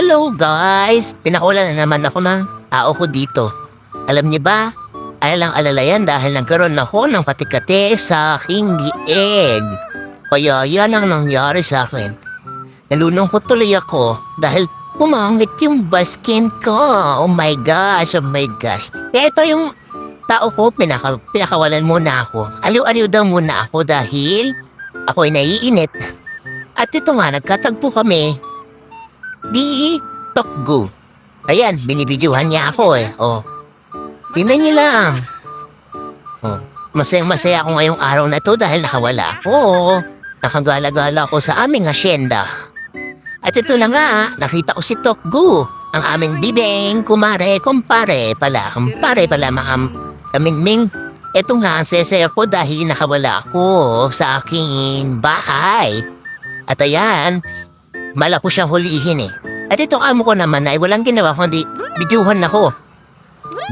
Hello guys! Pinakulan na naman ako ng tao ko dito. Alam niyo ba? Alalang alala yan dahil nagkaroon ako ng patikate sa aking lieg. Kaya yan ang nangyari sa akin. Nalulungkot tuloy ako dahil pumangit yung baskin ko. Oh my gosh, oh my gosh. Kaya ito yung tao ko, pinaka, pinakawalan muna ako. Aliw-aliw daw muna ako dahil ako'y naiinit. At ito nga, nagkatagpo kami Di Tokgo. Ayan, binibidyohan niya ako eh. Oh. Tingnan niyo lang. Oh. Masayang masaya ako ngayong araw na to dahil nakawala ako. Nakagala-gala ako sa aming asyenda. At ito na nga, nakita ko si Tokgo. Ang aming bibeng, kumare, kumpare pala. Kumpare pala, mga kamingming. Ito nga ang sesaya ko dahil nakawala ako sa aking bahay. At ayan, Mala ko siyang hulihin eh. At itong amo ko naman ay walang ginawa kundi bidyuhan ako.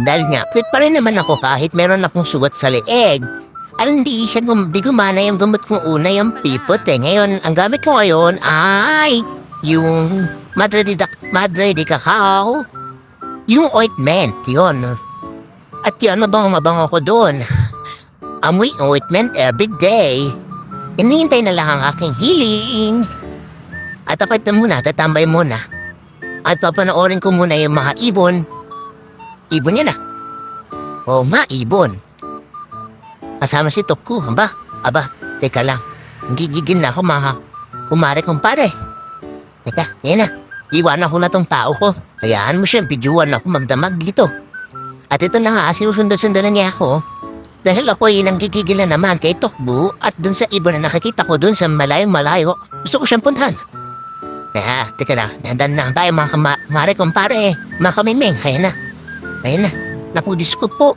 Dahil nga, fit pa rin naman ako kahit meron akong sugat sa leeg. At hindi siya gum di gumana yung gamot kong una yung pipot eh. Ngayon, ang gamit ko ngayon ay yung Madre de, Madre de Cacao. Yung ointment, yon. At yun, mabango mabango ko doon. Amoy ointment every day. Hinihintay na lang ang aking healing. At tapat na muna, tatambay muna. At papanoorin ko muna yung mga ibon. Ibon yan ah. Oo nga, ibon. Kasama si Tokko, aba, aba, teka lang. Gigigil na ako mga kumare kumpare. Teka, yan na. Iwanan ko na tong tao ko. Hayaan mo siya, bidyuan ako magdamag dito. At ito na nga, sinusundan-sundan na niya ako. Dahil ako ay nanggigigil na naman kay Tokbo at dun sa ibon na nakikita ko dun sa malayong malayo, gusto ko siyang puntahan. Kaya, teka lang, dandan na tayo mga kama- mare kumpare, mga kamiming, kaya na. Kaya na, naku, Diyos ko po.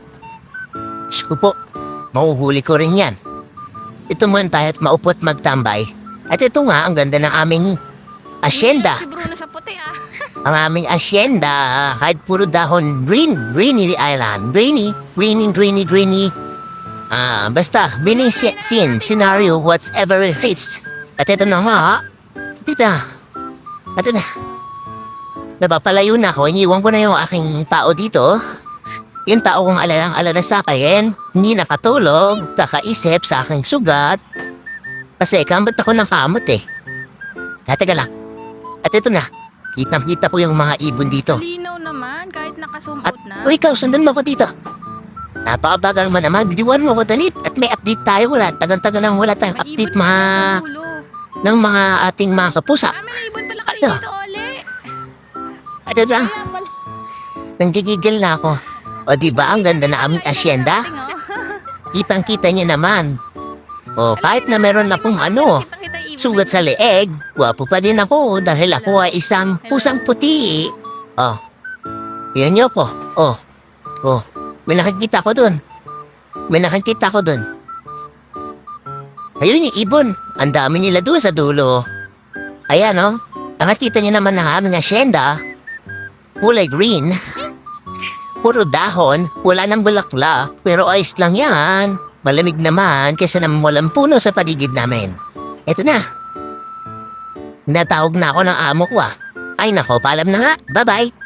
Diyos ko po, mahuhuli ko rin yan. Ito muna tayo at maupot magtambay. At ito nga, ang ganda ng aming asyenda. Si Bruno sa puti ah. Ang aming asyenda, kahit puro dahon, green, greeny island, greeny, greeny, greeny, greeny. Ah, basta, binisin, sin, scenario, whatever it is. At ito na nga, tita, at na. Napapalayo na ako, iniwan ko na yung aking tao dito. Yung tao kong alalang alala sa akin, hindi nakatulog, kakaisip sa aking sugat. Kasi kamot ako ng kamot eh. Teka lang. At ito na, kitang-kita po yung mga ibon dito. Linaw naman, kahit nakasumpot At, na. o ikaw, sundan mo ko dito. Napakabagal mo naman, bidiwan mo ko dalit. At may update tayo, wala. Tagal-tagal nang wala tayong update mga, ng mga ating mga kapusa. Ah, Ano? dito. At ito na, nanggigigil na ako. O di ba ang ganda na aming asyenda? Kitang-kita niyo naman. O kahit na meron ano, Kita-kita yung ibon sugat sa leeg, gwapo pa din ako dahil ako ay isang pusang puti. Oh, yan niyo po. Oh, oh, may nakikita ko dun. May nakikita ko dun. Ayun yung ibon. Ang dami nila doon sa dulo. Ayan oh. Nakakita niyo naman ng aming asyenda. Kulay green. Puro dahon. Wala nang bulaklak. Pero ayos lang yan. Malamig naman kaysa naman walang puno sa paligid namin. Eto na. Natawag na ako ng amo ko ah. Ay nako, paalam na nga. Bye-bye.